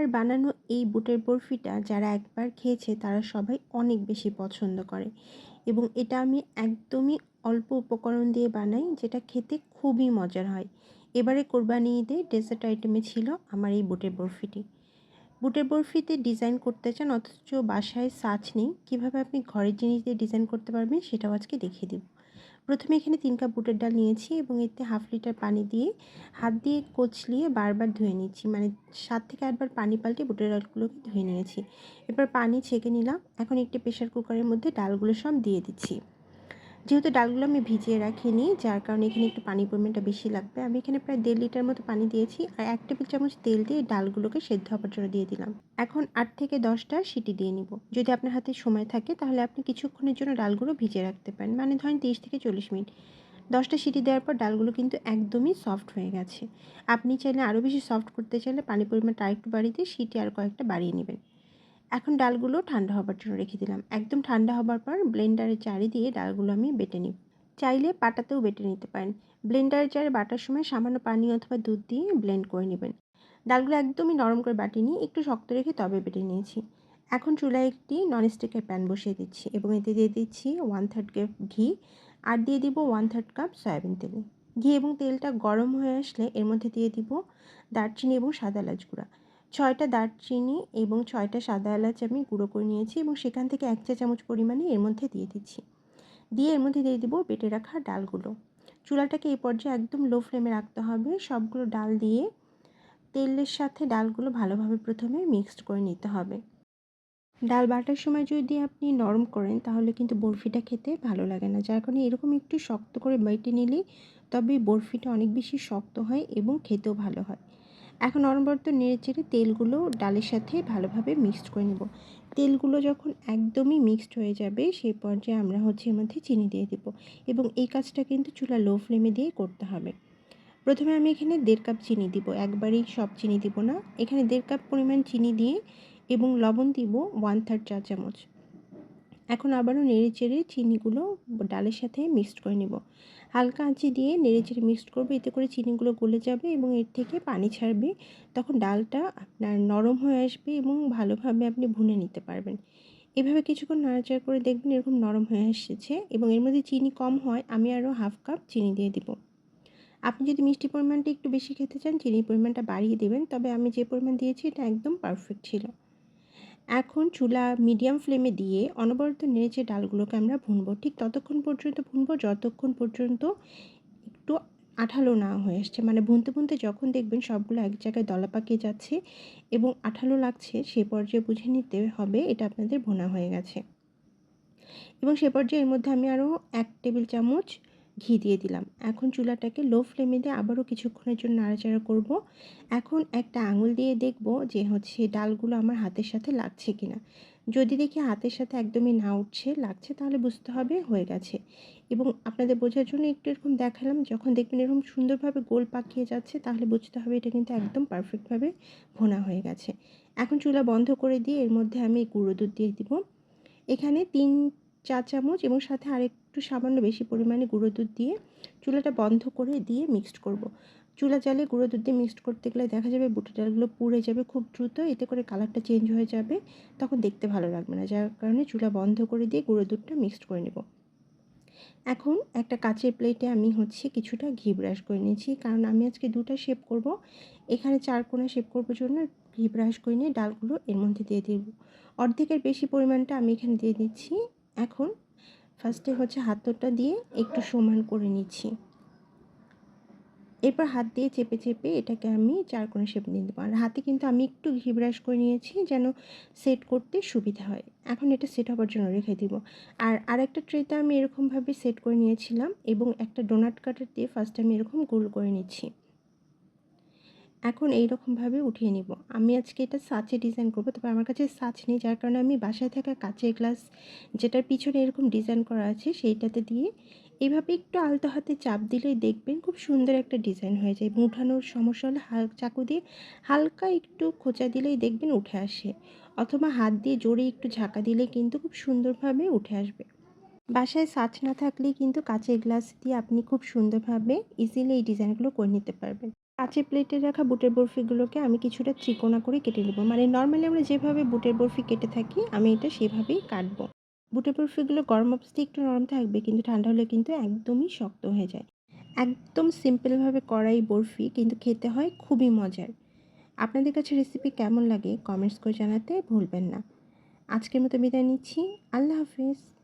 আমার বানানো এই বুটের বরফিটা যারা একবার খেয়েছে, তারা সবাই অনেক বেশি পছন্দ করে। এবং এটা আমি একদমই অল্প উপকরণ দিয়ে বানাই, যেটা খেতে খুবই মজার হয়। এবারে কোরবানি ঈদে ডেজার্ট আইটেমে ছিল আমার এই বুটের বরফিটি। বুটের বরফিতে ডিজাইন করতে চান, অথচ বাসায় সাজ নেই। কীভাবে আপনি ঘরের জিনিস দিয়ে ডিজাইন করতে পারবেন, সেটাও আজকে দেখিয়ে দেবো। প্রথমে এখানে তিন কাপ বুটের ডাল নিয়েছি এবং এতে হাফ লিটার পানি দিয়ে হাত দিয়ে কচলিয়ে বারবার ধুয়ে নিচ্ছি। মানে সাত থেকে আটবার পানি পাল্টে বুটের ডালগুলোকে ধুয়ে নিয়েছি। এবার পানি ছেঁকে নিলাম। এখন একটি প্রেশার কুকারের মধ্যে ডালগুলো সব দিয়ে দিচ্ছি। যেহেতু ডালগুলো আমি ভিজিয়ে রাখিনি, যার কারণে এখানে একটু পানির পরিমাণটা বেশি লাগবে। আমি এখানে প্রায় দেড় লিটার মতো পানি দিয়েছি আর এক টেবিল চামচ তেল দিয়ে ডালগুলোকে সেদ্ধ হওয়ার জন্য দিয়ে দিলাম। এখন আট থেকে দশটা সিটি দিয়ে নিব। যদি আপনার হাতে সময় থাকে, তাহলে আপনি কিছুক্ষণের জন্য ডালগুলো ভিজিয়ে রাখতে পারেন। মানে ধরেন তিরিশ থেকে চল্লিশ মিনিট। দশটা সিটি দেওয়ার পর ডালগুলো কিন্তু একদমই সফট হয়ে গেছে। আপনি চাইলে আরও বেশি সফট করতে চাইলে পানি পরিমাণটা আরেকটু বাড়িয়ে দিয়ে সিটি আর কয়েকটা বাড়িয়ে নেবেন। এখন ডালগুলো ঠান্ডা হবার জন্য রেখে দিলাম। একদম ঠান্ডা হবার পর ব্লেন্ডারের চারি দিয়ে ডালগুলো আমি বেটে নিই চাইলে পাটাতেও বেটে নিতে পারেন। ব্লেন্ডারের চারে বাটার সময় সামান্য পানি অথবা দুধ দিয়ে ব্লেন্ড করে নেবেন। ডালগুলো একদমই নরম করে বাটিনি, একটু শক্ত রেখে তবে বেটে নিয়েছি। এখন চুলায় একটি ননস্টিকের প্যান বসিয়ে দিচ্ছি এবং এতে দিয়ে দিচ্ছি ওয়ান থার্ড কাপ ঘি আর দিয়ে দিব ওয়ান থার্ড কাপ সয়াবিন তেল। ঘি এবং তেলটা গরম হয়ে আসলে এর মধ্যে দিয়ে দিব দারচিনি এবং সাদা এলাচ গুঁড়া। ছয়টা দারচিনি এবং ছয়টা সাদা এলাচ আমি গুঁড়ো করে নিয়েছি এবং সেখান থেকে এক চা চামচ পরিমাণে এর মধ্যে দিয়ে দিচ্ছি। দিয়ে এর মধ্যে দিয়ে দেবো বেটে রাখা ডালগুলো। চুলাটাকে এই পর্যায়ে একদম লো ফ্লেমে রাখতে হবে। সবগুলো ডাল দিয়ে তেলের সাথে ডালগুলো ভালোভাবে প্রথমে মিক্সড করে নিতে হবে। ডাল বাটার সময় যদি আপনি নরম করেন তাহলে কিন্তু বরফিটা খেতে ভালো লাগে না। যার কারণে এরকম একটু শক্ত করে বেটে নিলেই তবে বরফিটা অনেক বেশি শক্ত হয় এবং খেতেও ভালো হয়। এখন অনবরত নেড়ে চেড়ে তেলগুলো ডালের সাথে ভালোভাবে মিক্সড করে নেব। তেলগুলো যখন একদমই মিক্সড হয়ে যাবে সেই পর্যায়ে আমরা হচ্ছে এর মধ্যে চিনি দিয়ে দেব এবং এই কাজটা কিন্তু চুলা লো ফ্লেমে দিয়ে করতে হবে। প্রথমে আমি এখানে দেড় কাপ চিনি দিব, একবারেই সব চিনি দিব না। এখানে দেড় কাপ পরিমাণ চিনি দিয়ে এবং লবণ দিব ওয়ান থার্ড চা চামচ এখন আবারও নেড়ে চেড়ে চিনিগুলো ডালের সাথে মিক্সড করে নেব। হালকা আঁচে দিয়ে নেড়ে চেড়ে মিক্সড করবে, এতে করে চিনিগুলো গলে যাবে এবং এর থেকে পানি ছাড়বে। তখন ডালটা আপনার নরম হয়ে আসবে এবং ভালোভাবে আপনি ভুনে নিতে পারবেন। এভাবে কিছুক্ষণ নাড়াচাড়া করে দেখবেন এরকম নরম হয়ে এসেছে এবং এর মধ্যে চিনি কম হয়, আমি আরও হাফ কাপ চিনি দিয়ে দিব। আপনি যদি মিষ্টি পরিমাণটা একটু বেশি খেতে চান, চিনির পরিমাণটা বাড়িয়ে দেবেন, তবে আমি যে পরিমাণ দিয়েছি, এটা একদম পারফেক্ট ছিল। এখন চুলা মিডিয়াম ফ্লেমে দিয়ে অনবরত নেড়েচে ডালগুলোকে আমরা ভুনবো। ঠিক ততক্ষণ পর্যন্ত ভুনবো, যতক্ষণ পর্যন্ত একটু আঠালো না হয়ে আসছে। মানে ভুনতে ভুনতে যখন দেখবেন সবগুলো এক জায়গায় দলা পাকিয়ে যাচ্ছে এবং আঠালো লাগছে, সে পর্যায়ে বুঝে নিতে হবে এটা আপনাদের ভোনা হয়ে গেছে। এবং সে পর্যায়ে এর মধ্যে আমি আরও এক টেবিল চামচ ঘি দিয়ে দিলাম। এখন চুলাটাকে লো ফ্লেমে দিয়ে আবারও কিছুক্ষণের জন্য নাড়াচাড়া করব। এখন একটা আঙুল দিয়ে দেখব যে হচ্ছে ডালগুলো আমার হাতের সাথে লাগছে কিনা। যদি দেখি হাতের সাথে একদমই না উঠছে, লাগছে তাহলে বুঝতে হবে হয়ে গেছে। এবং আপনাদের বোঝার জন্য একটু এরকম দেখালাম, যখন দেখবেন এরকম সুন্দরভাবে গোল পাকিয়ে যাচ্ছে, তাহলে বুঝতে হবে এটা কিন্তু একদম পারফেক্টভাবে ভোনা হয়ে গেছে। এখন চুলা বন্ধ করে দিয়ে এর মধ্যে আমি গুঁড়ো দুধ দিয়ে দিব। এখানে তিন চা চামচ এবং সাথে আরেকটু সামান্য বেশি পরিমাণে গুঁড়ো দুধ দিয়ে চুলাটা বন্ধ করে দিয়ে মিক্সড করব। চুলা জ্বালিয়ে গুঁড়ো দুধ দিয়ে মিক্সড করতে গেলে দেখা যাবে বুটের ডালগুলো পুড়ে যাবে খুব দ্রুত, এতে করে কালারটা চেঞ্জ হয়ে যাবে, তখন দেখতে ভালো লাগবে না, যার কারণে চুলা বন্ধ করে দিয়ে গুঁড়ো দুধটা মিক্সড করে নেব এখন একটা কাচের প্লেটে আমি হচ্ছে কিছুটা ঘি ব্রাশ করে নিয়েছি, কারণ আমি আজকে দুটা শেপ করব, এখানে চার কোনা শেপ করবার জন্য ঘি ব্রাশ করে নিয়ে ডালগুলো এর মধ্যে দিয়ে দিব অর্ধেকের বেশি পরিমাণটা আমি এখানে দিয়ে দিচ্ছি, এখন ফার্স্টে হচ্ছে হাতটা দিয়ে একটু সমান করে নিচ্ছি। এরপর হাত দিয়ে চেপে চেপে এটাকে আমি চার কোণে শেপ দিয়ে দেবো। আর হাতে কিন্তু আমি একটু ঘি ব্রাশ করে নিয়েছি যেন সেট করতে সুবিধা হয়। এখন এটা সেট হবার জন্য রেখে দিব। আর আরেকটা ট্রেতে আমি এরকমভাবে সেট করে নিয়েছিলাম এবং একটা ডোনাট কাটার দিয়ে ফার্স্ট আমি এরকম গোল করে নিচ্ছি। এখন এই রকমভাবে উঠিয়ে নিব। আমি আজকে এটা সাচে ডিজাইন করব। তবে আমার কাছে সাচ নেই, যার কারণে আমি বাসায় থাকা কাঁচের গ্লাস যেটার পিছনে এরকম ডিজাইন করা আছে সেইটাতে দিয়ে এইভাবে একটু আলতো হাতে চাপ দিলেই দেখবেন খুব সুন্দর একটা ডিজাইন হয়ে যায়। উঠানোর সমস্যা হলে হাল, চাকু দিয়ে হালকা একটু খোঁচা দিলেই দেখবেন উঠে আসে। অথবা হাত দিয়ে জোরে একটু ঝাঁকা দিলে কিন্তু খুব সুন্দরভাবে উঠে আসবে। বাসায় সাচ না থাকলে কিন্তু কাঁচের গ্লাস দিয়ে আপনি খুব সুন্দরভাবে ইজিলি এই ডিজাইনগুলো করে নিতে পারবেন। কাঁচের প্লেটে রাখা বুটের বরফিগুলোকে আমি কিছুটা ত্রিকোণা করে কেটে নেব। মানে নর্মালি আমরা যেভাবে বুটের বরফি কেটে থাকি, আমি এটা সেভাবেই কাটবো। বুটের বরফিগুলো গরম অবস্থায় একটু নরম থাকবে, কিন্তু ঠান্ডা হলে কিন্তু একদমই শক্ত হয়ে যায়। একদম সিম্পলভাবে করা এই বরফি কিন্তু খেতে হয় খুবই মজার। আপনাদের কাছে রেসিপি কেমন লাগে? কমেন্টস করে জানাতে ভুলবেন না। আজকের মতো বিদায় নিচ্ছি। আল্লাহ হাফিজ।